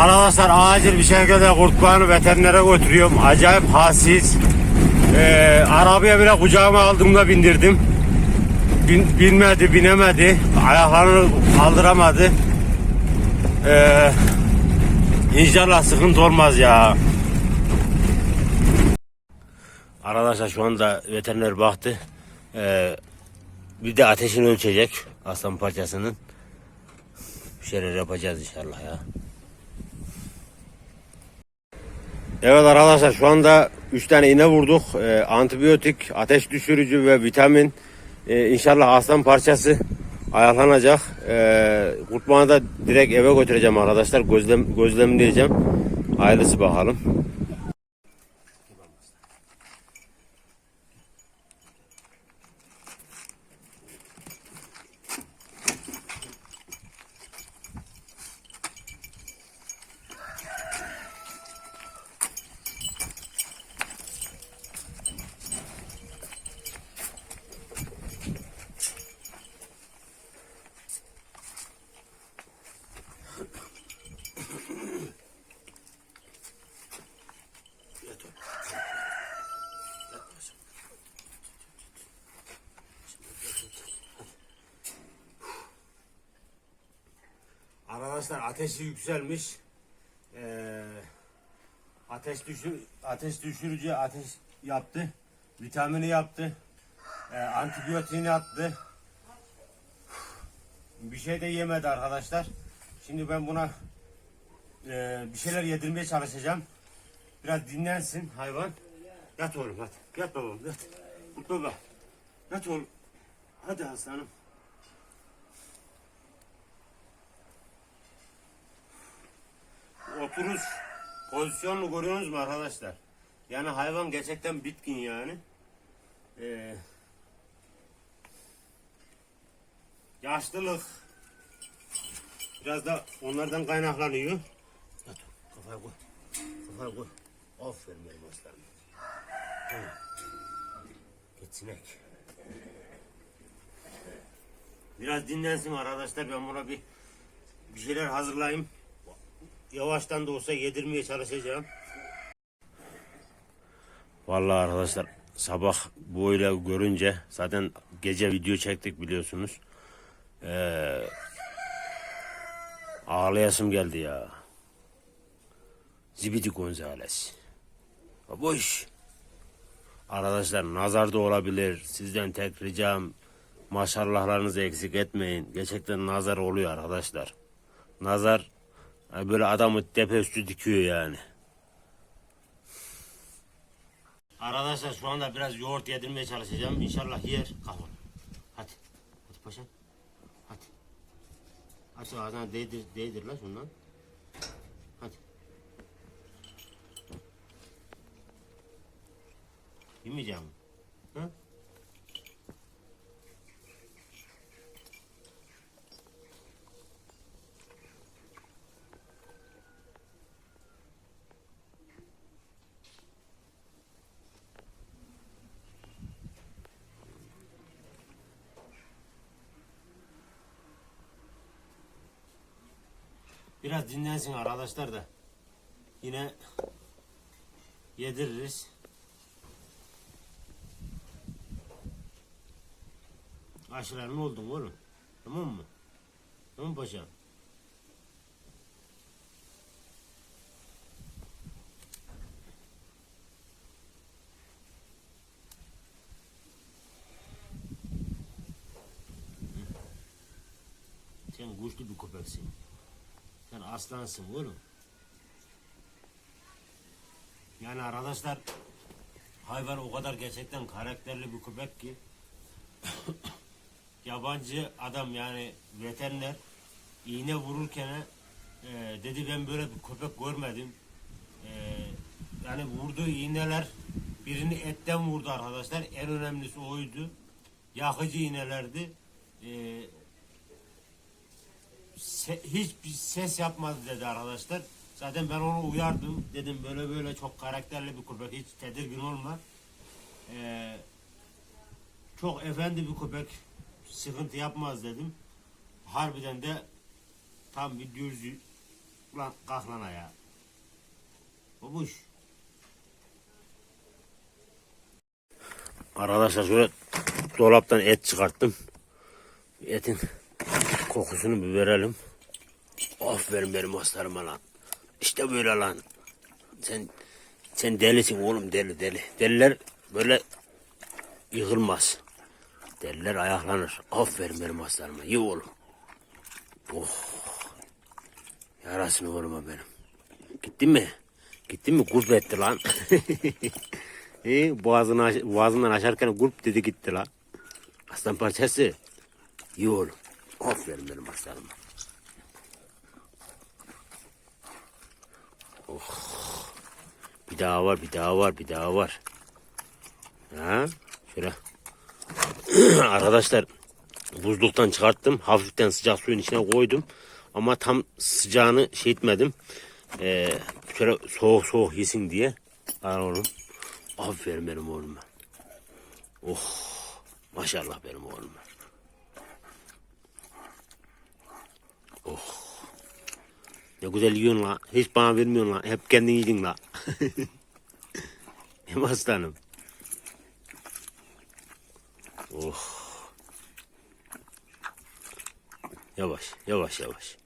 Arkadaşlar acil bir şekilde kurtlarını veterinere götürüyorum. Acayip hassiz. Ee, arabaya bile kucağıma aldığımda bindirdim. Bin, binmedi, binemedi. Ayaklarını kaldıramadı. Ee, inşallah sıkıntı olmaz ya. Arkadaşlar şu anda veteriner baktı. Ee, bir de ateşini ölçecek aslan parçasının. Bir şeyler yapacağız inşallah ya. Evet arkadaşlar şu anda 3 tane iğne vurduk. Ee, antibiyotik, ateş düşürücü ve vitamin. Ee, inşallah aslan parçası ayarlanacak. Ee, kurtmanı da direkt eve götüreceğim arkadaşlar. Gözlem, gözlemleyeceğim. Hayırlısı bakalım. Arkadaşlar ateşi yükselmiş. Ee, ateş düşür ateş düşürücü ateş yaptı. Vitamini yaptı. Ee, antibiyotiğini attı. Bir şey de yemedi arkadaşlar. Şimdi ben buna e, bir şeyler yedirmeye çalışacağım. Biraz dinlensin hayvan. Yat oğlum hadi. Yat babam yat. Baba. Yat oğlum. Hadi aslanım. Oturuş pozisyonunu görüyorsunuz mu arkadaşlar? Yani hayvan gerçekten bitkin yani. Ee, yaşlılık biraz da onlardan kaynaklanıyor. Yat, kafaya koy. Kafaya koy. Aferin benim aslanım. Git. Biraz dinlensin arkadaşlar. Ben buna bir bir şeyler hazırlayayım yavaştan da olsa yedirmeye çalışacağım. Vallahi arkadaşlar sabah böyle görünce zaten gece video çektik biliyorsunuz. Ee, ağlayasım geldi ya. Zibidi Gonzales. Boş. Arkadaşlar nazar da olabilir. Sizden tek ricam maşallahlarınızı eksik etmeyin. Gerçekten nazar oluyor arkadaşlar. Nazar böyle adamı tepe üstü dikiyor yani. Arkadaşlar şu anda biraz yoğurt yedirmeye çalışacağım. İnşallah yer. Oğlum. Hadi. Hadi paşam. Hadi. Aç ağzına değdir, değdir lan şundan. Hadi. Yemeyeceğim. Hı? Biraz dinlensin arkadaşlar da. Yine yediririz. Aşıların oldun oğlum. Tamam mı? Tamam paşam. Sen güçlü bir köpeksin. Sen aslansın oğlum. Yani arkadaşlar hayvan o kadar gerçekten karakterli bir köpek ki yabancı adam yani veteriner iğne vururken e, dedi ben böyle bir köpek görmedim. E, yani vurduğu iğneler birini etten vurdu arkadaşlar. En önemlisi oydu. Yakıcı iğnelerdi. E, se- hiçbir ses yapmadı dedi arkadaşlar. Zaten ben onu uyardım. Dedim böyle böyle çok karakterli bir köpek. Hiç tedirgin olma. Ee, çok efendi bir köpek. Sıkıntı yapmaz dedim. Harbiden de tam bir düz Ulan kalk lan ayağa. Babuş. Arkadaşlar şöyle dolaptan et çıkarttım. Etin kokusunu bir verelim. Aferin benim aslarıma lan. İşte böyle lan. Sen sen delisin oğlum deli deli. Deliler böyle yıkılmaz. Deliler ayaklanır. Aferin benim aslarıma. Ye oğlum. Oh. Yarasını vurma benim. Gittin mi? Gittin mi? Gurp etti lan. e, boğazını boğazından aşarken gurp dedi gitti lan. Aslan parçası. İyi oğlum. Aferin benim aslanıma. Oh. Bir daha var, bir daha var, bir daha var. Ha? Şöyle. Arkadaşlar buzluktan çıkarttım. Hafiften sıcak suyun içine koydum. Ama tam sıcağını şey etmedim. Ee, şöyle soğuk soğuk yesin diye. Al oğlum. Aferin benim oğluma. Oh. Maşallah benim oğluma. Oh. Ne güzel yiyorsun la. Hiç bana vermiyorsun la. Hep kendin yedin la. Hem aslanım. Oh. Yavaş, yavaş, yavaş.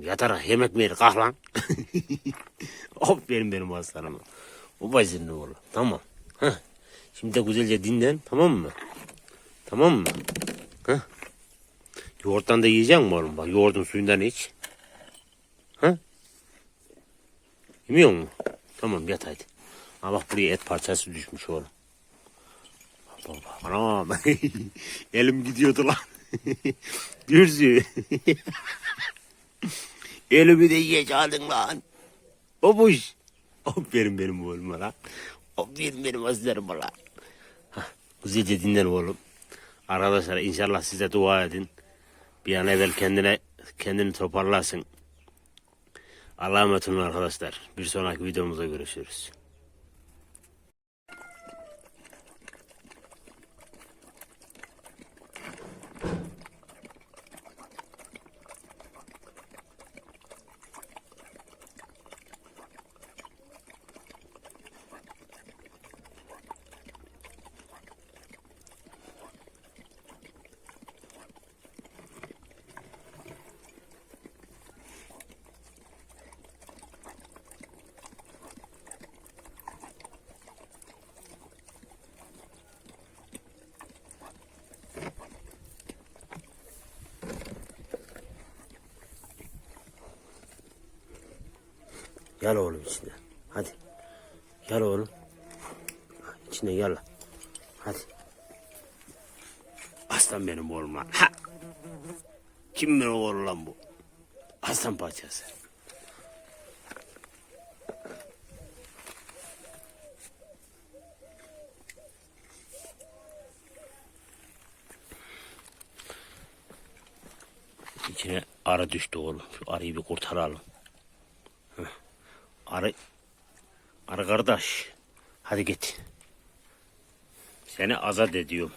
Yatarak yemek mi yer? Kalk lan. Aferin benim aslanıma. O başının oğlu. Tamam. Heh. Şimdi de güzelce dinlen. Tamam mı? Tamam mı? Heh. Yoğurttan da yiyecek misin oğlum? Bak yoğurdun suyundan iç. Ha? Yemiyor mu? Tamam yat hadi. Ha bak buraya et parçası düşmüş oğlum. Bak. Anam. Elim gidiyordu lan. Gürzü. Elimi de yiyeceksin lan. Babuş. Aferin benim oğluma lan. Aferin benim aslanıma lan. Güzelce dinlen oğlum. Arkadaşlar inşallah size dua edin. Bir an evvel kendine kendini toparlasın. Allah'a emanet olun arkadaşlar. Bir sonraki videomuzda görüşürüz. Gel oğlum içine. Hadi. Gel oğlum. İçine gel. Hadi. Aslan benim oğlum lan. Ha. Kim benim oğlum lan bu? Aslan parçası. İçine arı düştü oğlum. Şu arıyı bir kurtaralım. Arı, arı kardeş. Hadi git. Seni azat ediyorum.